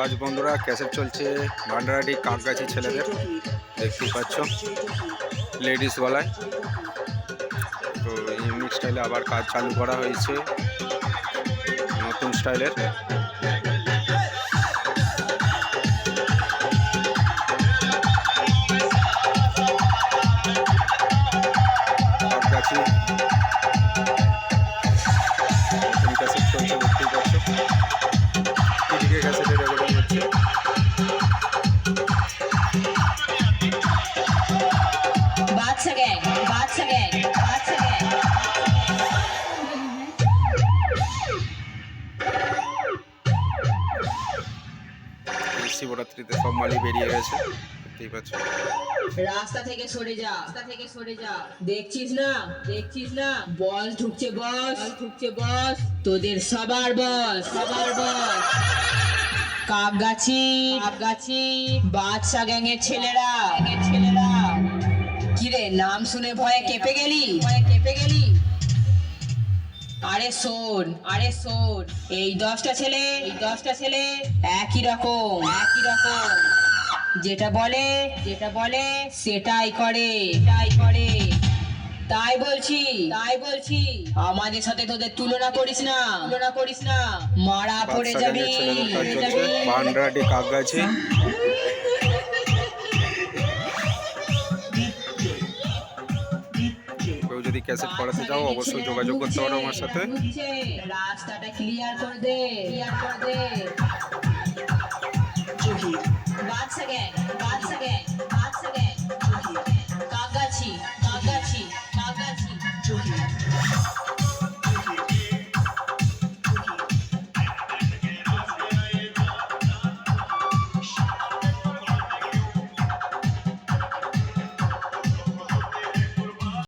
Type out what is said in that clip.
আজ বন্ধুরা, ক্যাসেট চলছে। ভান্ডারাটি কাকগাছি ছেলেদের, দেখতেই পাচ্ছ। লেডিস গলায়। তো ইউনিক স্টাইলে আবার কাজ চালু করা হয়েছে। নতুন স্টাইলের। বাচ্চা গ্যাং বাচ্চা গ্যাং বাচ্চা গ্যাং শিবরাত্রিতে সব মালি বেরিয়ে গেছে দেখতেই পাচ্ছ। রাস্তা থেকে সরে যা। রাস্তা থেকে সরে যা। দেখছিস না? দেখছিস না? বস ঢুকছে বস। ঢুকছে বস। তোদের সবার বস। সবার বস। কাপগাছি কাপগাছি বাদশা গ্যাংয়ের ছেলেরা গ্যাংয়ের ছেলেরা। নাম শুনে ভয়ে কেঁপে গেলি? ভয়ে কেঁপে গেলি? আরে শোন আরে শোন এই দশটা ছেলে এই দশটা ছেলে একই রকম একই রকম। যেটা বলে যেটা বলে সেটাই করে সেটাই করে। তাই বলছি তাই বলছি আমাদের সাথে তোদের তুলনা করিস না তুলনা করিস না। মারা পড়ে যাবি। গ্যাংয়ের ছেলেদের কাজ ক্যাসেট করাতে যাও অবশ্যই যোগাযোগ করতে পারো আমার সাথে। রাস্তাটা ক্লিয়ার করে দে। ক্লিয়ার করে দে।